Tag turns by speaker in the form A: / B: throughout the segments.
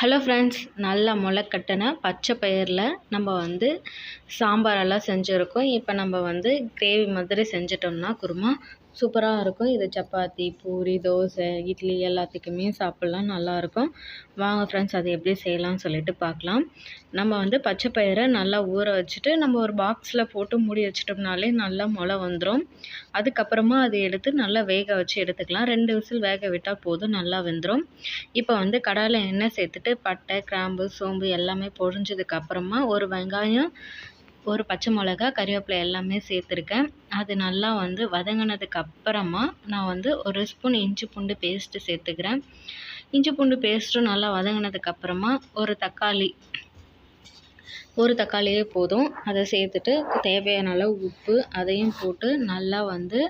A: Hello friends நல்லா முளைக்கட்டின பச்சை பயிரில் நம்ம வந்து சாம்பாரெல்லாம் செஞ்சுருக்கோம். இப்போ நம்ம வந்து கிரேவி மாதிரி செஞ்சிட்டோம்னா குருமா சூப்பராக இருக்கும். இது சப்பாத்தி பூரி தோசை இட்லி எல்லாத்துக்குமே சாப்பிட்லாம். நல்லாயிருக்கும். வாங்க ஃப்ரெண்ட்ஸ் அது எப்படி செய்யலாம்னு சொல்லிட்டு பார்க்கலாம். நம்ம வந்து பச்சை பயிரை நல்லா ஊற வச்சுட்டு நம்ம ஒரு பாக்ஸில் போட்டு மூடி வச்சிட்டோம்னாலே நல்லா முளை வந்துடும் அதுக்கப்புறமா அதை எடுத்து நல்லா வேக வச்சு எடுத்துக்கலாம். ரெண்டு விசில் வேக விட்டால் போதும் நல்லா வெந்துடும் இப்போ வந்து கடாயில் எண்ணெய் சேர்த்துட்டு பட்டை கிராம்பு சோம்பு எல்லாமே பொழிஞ்சதுக்கப்புறமா ஒரு வெங்காயம் ஒரு பச்சை மிளகா கறிவேப்பிலை எல்லாமே சேர்த்துருக்கேன். அது நல்லா வந்து வதங்கினதுக்கு அப்புறமா நான் வந்து ஒரு ஸ்பூன் இஞ்சி பூண்டு பேஸ்ட்டு சேர்த்துக்கிறேன். இஞ்சி பூண்டு பேஸ்ட்டும் நல்லா வதங்கினதுக்கு அப்புறமா ஒரு தக்காளி ஒரு தக்காளியே போதும். அதை சேர்த்துட்டு தேவையான அளவு உப்பு அதையும் போட்டு நல்லா வந்து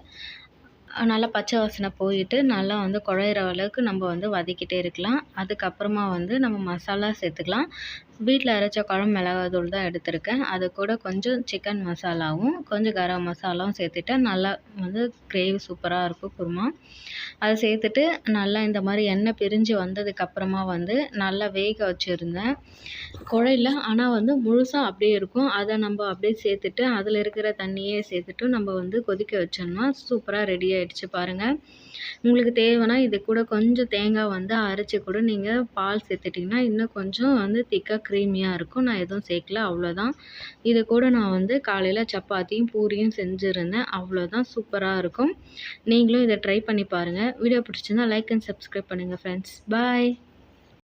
A: நல்லா பச்சை வாசனை போயிட்டு நல்லா வந்து குழையிற அளவுக்கு நம்ம வந்து வதக்கிட்டே இருக்கலாம். அதுக்கப்புறமா வந்து நம்ம மசாலா சேர்த்துக்கலாம். வீட்டில் அரைச்ச குழம்பு மிளகாத்தூள் தான் எடுத்திருக்கேன். அது கூட கொஞ்சம் சிக்கன் மசாலாவும் கொஞ்சம் கரம் மசாலாவும் சேர்த்துட்டு நல்லா வந்து கிரேவி சூப்பராக இருக்கும் குருமா. அதை சேர்த்துட்டு நல்லா இந்த மாதிரி எண்ணெய் பிரிஞ்சு வந்ததுக்கப்புறமா வந்து நல்லா வேக வச்சுருந்தேன். குழையில் ஆனால் வந்து முழுசாக அப்படியே இருக்கும். அதை நம்ம அப்படியே சேர்த்துட்டு அதில் இருக்கிற தண்ணியே சேர்த்துட்டு நம்ம வந்து கொதிக்க வச்சோம்னா சூப்பராக ரெடியாக அடித்து பாருங்கள் உங்களுக்கு தேவைன்னா இது கூட கொஞ்சம் தேங்காய் வந்து அரைச்சி கூட நீங்கள் பால் சேர்த்துட்டிங்கன்னா இன்னும் கொஞ்சம் வந்து திக்காக க்ரீமியாக இருக்கும். நான் எதுவும் சேர்க்கல. அவ்வளோதான் இது கூட நான் வந்து காலையில் சப்பாத்தியும் பூரியும் செஞ்சுருந்தேன். அவ்வளோதான் சூப்பராக இருக்கும். நீங்களும் இதை ட்ரை பண்ணி பாருங்கள் வீடியோ பிடிச்சிருந்தா லைக் அண்ட் சப்ஸ்கிரைப் பண்ணுங்கள் ஃப்ரெண்ட்ஸ் பாய்